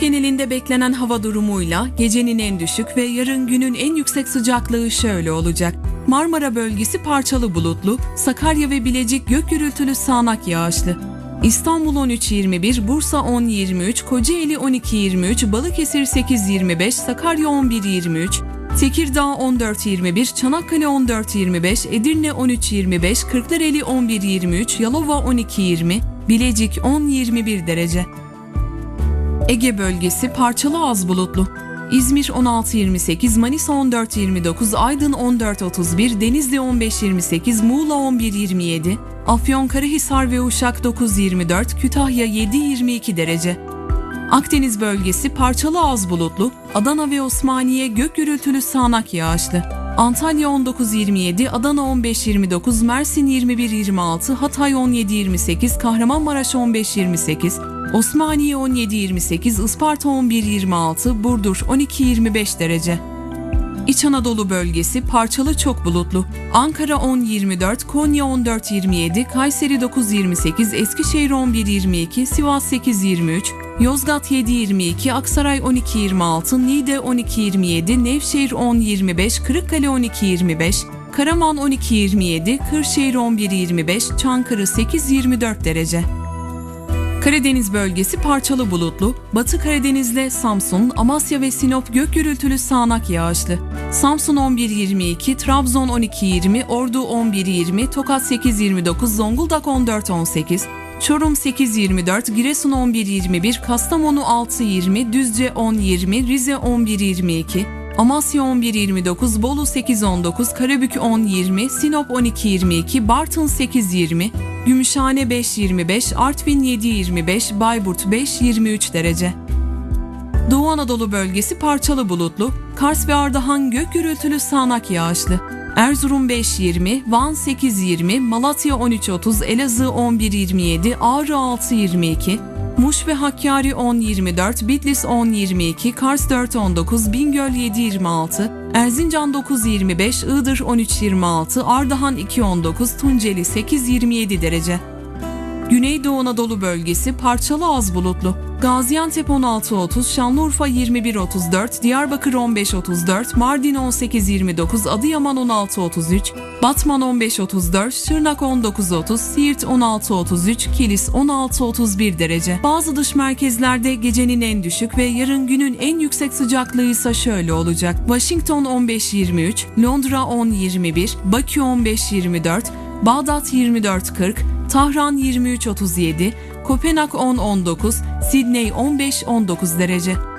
genelinde beklenen hava durumuyla gecenin en düşük ve yarın günün en yüksek sıcaklığı şöyle olacak. Marmara bölgesi parçalı bulutlu, Sakarya ve Bilecik gök gürültülü sağanak yağışlı. İstanbul 13.21, Bursa 10.23, Kocaeli 12.23, Balıkesir 8.25, Sakarya 11.23, Tekirdağ 14.21, Çanakkale 14.25, Edirne 13.25, Kırklareli 11.23, Yalova 12.20, Bilecik 10.21 derece. Ege bölgesi parçalı az bulutlu. İzmir 16.28, Manisa 14.29, Aydın 14.31, Denizli 15.28, Muğla 11.27, Afyonkarahisar ve Uşak 9.24, Kütahya 7.22 derece. Akdeniz bölgesi parçalı az bulutlu, Adana ve Osmaniye gök gürültülü sağanak yağışlı. Antalya 19.27, Adana 15.29, Mersin 21.26, Hatay 17.28, Kahramanmaraş 15.28, Osmaniye 17.28, Isparta 11.26, Burdur 12.25 derece. İç Anadolu bölgesi parçalı çok bulutlu. Ankara 10.24, Konya 14.27, Kayseri 9.28, Eskişehir 11.22, Sivas 8.23, Yozgat 7.22, Aksaray 12.26, Niğde 12.27, Nevşehir 10.25, Kırıkkale 12.25, Karaman 12.27, Kırşehir 11.25, Çankırı 8.24 derece. Karadeniz bölgesi parçalı bulutlu, Batı Karadeniz'le Samsun, Amasya ve Sinop gök gürültülü sağanak yağışlı. Samsun 11.22, Trabzon 12.20, Ordu 11.20, Tokat 8.29, Zonguldak 14.18, Çorum 8.24, Giresun 11.21, Kastamonu 6.20, Düzce 10.20, Rize 11.22, Amasya 11.29, Bolu 8.19, Karabük 10.20, Sinop 12.22, Bartın 8.20, Gümüşhane 5.25, Artvin 7.25, Bayburt 5.23 derece. Doğu Anadolu bölgesi parçalı bulutlu, Kars ve Ardahan gök gürültülü sağanak yağışlı. Erzurum 5.20, Van 8.20, Malatya 13.30, Elazığ 11.27, Ağrı 6.22, Muş ve Hakkari 10.24, Bitlis 10.22, Kars 4.19, Bingöl 7.26, Erzincan 9.25, Iğdır 13.26, Ardahan 2.19, Tunceli 8.27 derece. Güneydoğu Anadolu bölgesi parçalı az bulutlu. Gaziantep 16.30, Şanlıurfa 21.34, Diyarbakır 15.34, Mardin 18.29, Adıyaman 16.33, Batman 15.34, Şırnak 19.30, Siirt 16.33, Kilis 16.31 derece. Bazı dış merkezlerde gecenin en düşük ve yarın günün en yüksek sıcaklığı ise şöyle olacak. Washington 15.23, Londra 10.21, Bakü 15.24, Bağdat 24.40, Tahran 23.37, Kopenhag 10.19, Sydney 15.19 derece.